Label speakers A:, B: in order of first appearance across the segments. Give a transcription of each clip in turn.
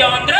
A: beyond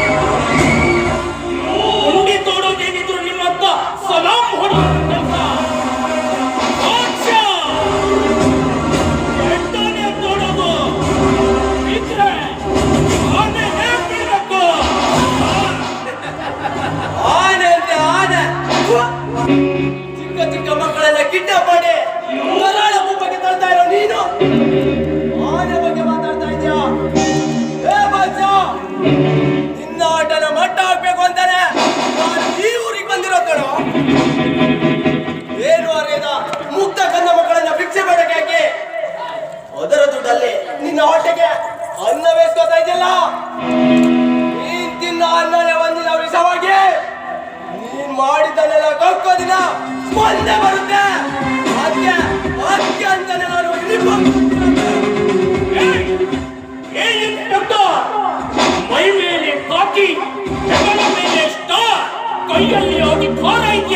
A: ದಿನ ಮುಂದೆ ಬರುತ್ತೆ. ಅದಕ್ಕೆ ಅದಕ್ಕೆ ಅಂತಾನೆ ನಾನು
B: ಮೈ ಮೇಲೆ ಕಾಕಿ ಮೇಲೆ ಸ್ಟಾರ್ ಕೈಯಲ್ಲಿ ಹೋಗಿ ಫೋನ್ ಐತಿ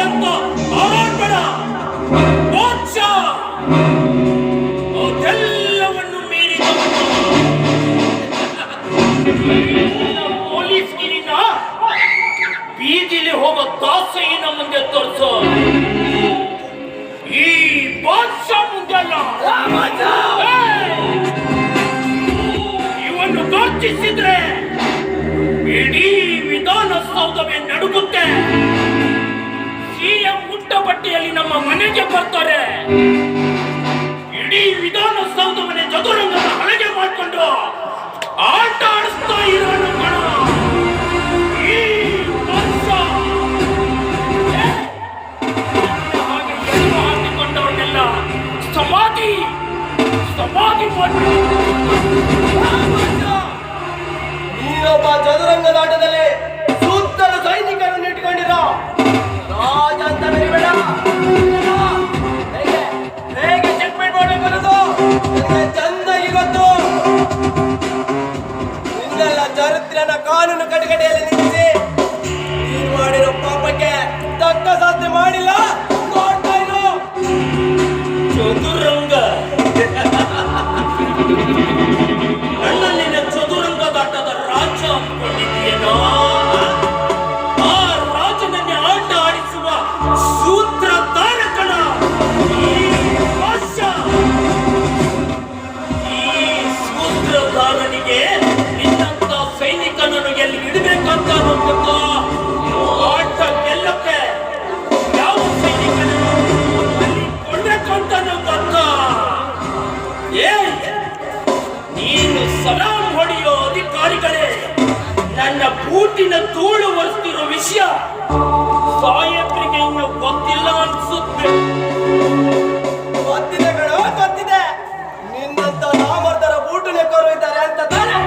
B: ಹೋಗೋ ದಾಸೆಯನ್ನು ಮುಂದೆ ತೋರಿಸೋ. ಈ ಬಾದಶಾ ಮುಂದೆಲ್ಲ ಇವನ್ನು ಗೋರ್ಜಿಸಿದ್ರೆ ಇಡೀ ವಿಧಾನಸೌಧವೇ ನಡುಗುತ್ತೆ. ಸಿಎಂ ಮುಟ್ಟ ಪಟ್ಟಿಯಲ್ಲಿ ನಮ್ಮ ಮನೆಗೆ ಬರ್ತಾರೆ.
A: ನೀನೊಬ್ಬ ಚದುರಂಗದಾಟದಲ್ಲಿ ಸುತ್ತಲೂ ಸೈನಿಕರನ್ನು ಇಟ್ಕೊಂಡಿರೋ ರಾಜ ಅಂತ ಹೇಗೆ? ಹೇಗೆ ಚಂದ ಕಾನೂನು
B: ವಿಷಯ ಸಾಹೇಬ್ರಿಗೆ ಇನ್ನು ಗೊತ್ತಿಲ್ಲ ಅನ್ಸುತ್ತೆ.
A: ಗೊತ್ತಿದೆ ಕಣೋ ಗೊತ್ತಿದೆ. ನಿನ್ನಂತ ನಾಮರ್ದರ ಬೂಟು ಲೆಕ್ಕರು ಇದ್ದಾರೆ ಅಂತ ತಾನೆ.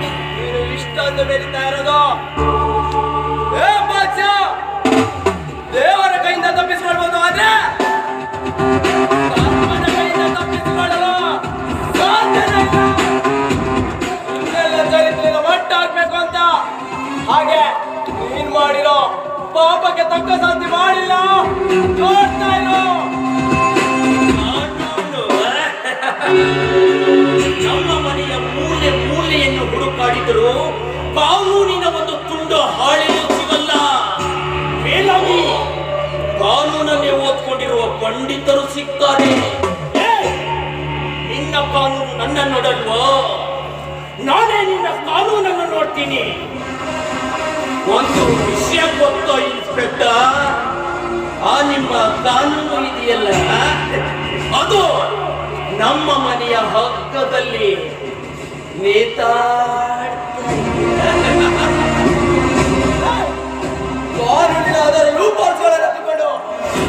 A: ನೀನು ಇಷ್ಟ ಅಂತ ಬೆಳೀತಾ ಇರೋದು. ಪಾಪಕ್ಕೆ ತಕ್ಕ ಸಾಧ್ಯ ಮಾಡಿಲ್ಲ. ನೋಡ್ತಾ
B: ಇಲ್ಲ ನಮ್ಮ ಮನೆಯ ಮೂಲೆ ಮೂಲೆಯನ್ನು ಹುಡುಕಾಡಿದ್ರು ಕಾನೂನಿನ ಒಂದು ತುಂಡು ಹಾಳೆಯೂ ಸಿಗಲ್ಲ. ಮೇಲಾಗಿ ಕಾನೂನಲ್ಲಿ ಓದ್ಕೊಂಡಿರುವ ಪಂಡಿತರು ಸಿಗ್ತಾರೆ. ನಿನ್ನ ಕಾನೂನು ನನ್ನ ನೋಡಲ್ವೋ ನಾನೇ ನಿನ್ನ ಕಾನೂನನ್ನು ನೋಡ್ತೀನಿ. ಒಂದು ವಿಷಯ ಗೊತ್ತೋ ಇನ್ಸ್ಪೆಕ್ಟರ್ ಆ ನಿಮ್ಮ ಕಾನೂನು ಇದೆಯಲ್ಲ? ಅದು ನಮ್ಮ ಮನೆಯ ಹಕ್ಕದಲ್ಲಿ ನೇತಾಡ್ತಾ
A: ಕಾನೂನಿನ ಅದರ ಲೂಪಾಲ್ಸ್ಗಳನ್ನು ತಗೊಂಡು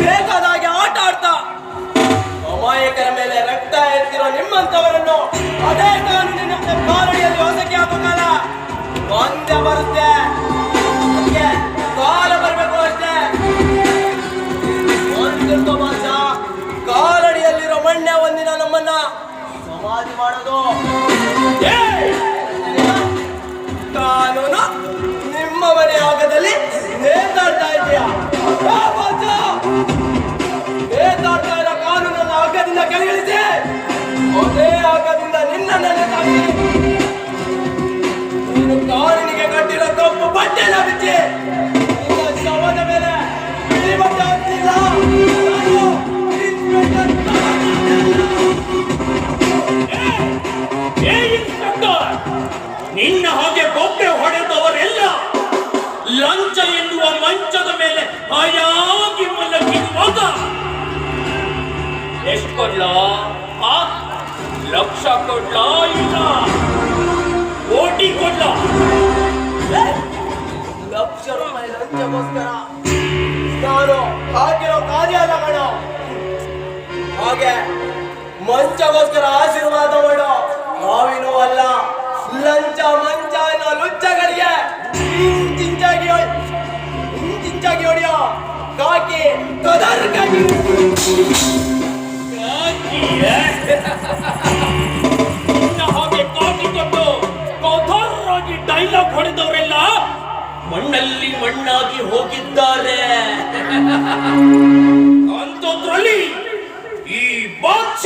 A: ಬೇಕಾದ ಹಾಗೆ ಆಟ ಆಡ್ತಾ. ಅಮಾಯಕರ ಮೇಲೆ ರಕ್ತ ಎತ್ತಿರೋ ನಿಮ್ಮಂತವರನ್ನು ಅದೇ ಕಾನೂನಿನ ಕಾಲಡಿಯಲ್ಲಿ ಹೊಸಕ್ಕೆ ಹಾಕೋಕಾಲ ಒಂದೇ ಬರುತ್ತೆ. ಸಮಾಧಿ ಮಾಡೋದು! ಕಾನೂನು ನಿಮ್ಮ ಮನೆ ಆಗದಲ್ಲಿ ನೇತಾಡ್ತಾ ಇದೆಯಾ ನೇತಾಡ್ತಾ ಇರೋ ಕಾನೂನನ್ನು ಆಗದಿಂದ ಕೆಳಗಿಳಿಸಿ ಅದೇ ಆಗದಿಂದ ನಿನ್ನ ನೆನೆ
B: ನೀನು ಹಾಗೆ ಬೊಬ್ಬೆ ಹೊಡೆದವರೆಲ್ಲ ಲಂಚ ಎನ್ನುವ ಮಂಚದ ಮೇಲೆ ಹಾಯಾಗಿ ಮಲಗಿರುವಾಗ ಎಷ್ಟು ಕೊಡ್ಲ ಆ, ಲಕ್ಷ ಕೊಡ್ಲ ಇಲ್ಲ. ಕೋಟಿ ಕೊಡ್ಲ.
A: ಲಕ್ಷ ರೂಪಾಯಿ ಲಂಚಕ್ಕೋಸ್ಕರ ನಾನು ಹಾಕಿರೋ ಕಾರ್ಯ ಅಲ್ಲ ಕಣ. ಹಾಗೆ ಮಂಚಗೋಸ್ಕರ ಆಶೀರ್ವಾದ ಮಾಡೋ ನಾವಿನೂ ಅಲ್ಲ, ಲಂಚ ಮಂಚ ಲುಚ್ಚಗಳಿಗೆ ಇಂಚಿಂಚಾಗಿ ಇಂಚಿಂಚಾಗಿ ಹೊಡೆಯೋ ಕಾಕಿ
B: ತೊದರ್ಗಾಗಿ ಹಾಗೆ ಕಾಕಿ ಕೊಟ್ಟು ಕೌಥರ್ರಾಗಿ ಡೈಲಾಗ್ ಹೊಡೆದವರೆಲ್ಲ ಮಣ್ಣಲ್ಲಿ ಮಣ್ಣಾಗಿ ಹೋಗಿದ್ದಾರೆ. ಅಂತದ್ರಲ್ಲಿ ಈ ಬಾಕ್ಷ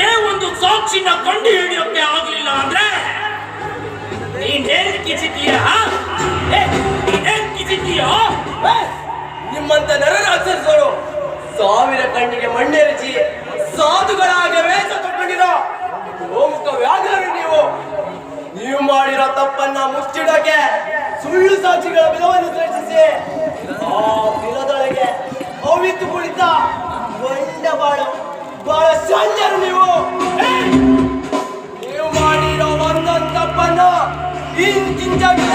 B: ಒಂದೇ ಒಂದು ಸಾಕ್ಷಿನ ಕಂಡು ಹಿಡಿಯೋಕೆ ಆಗಲಿಲ್ಲ ಅಂದ್ರೆ ನೀನೇನ್ ಕಿಸಿದೀಯ ನೀನೇನ್ ಕಿಸಿದೀಯ
A: ನಿಮ್ಮಂತ ನರರಾಕ್ಷಸರು ಸಾವಿರ ಕಣ್ಣಿಗೆ ಮಣ್ಣೆರಚಿ ಸಾಧುಗಳ ಹಾಗೆ ವೇಷ ತಗೊಂಡಿರೋ ವ್ಯಾಘ್ರರು ನೀವು. ನೀವು ಮಾಡಿರೋ ತಪ್ಪನ್ನ ಮುಚ್ಚಿಡೋಕೆ ಸುಳ್ಳು ಸಾಕ್ಷಿಗಳ ಬಿಲವನ್ನು ಸೃಷ್ಟಿಸಿ ಆ ಬಿಲದೊಳಗೆ ಅವಿತು ಕುಳಿತ ಬಂಡ ಬಾಳ ಬಹಳ ಸಂಜರು ನೀವು. ನೀವು ಮಾಡಿರೋ ಒಂದೊಂದು ತಪ್ಪನ್ನು ಇಂಚಿಂಚಾಗಿ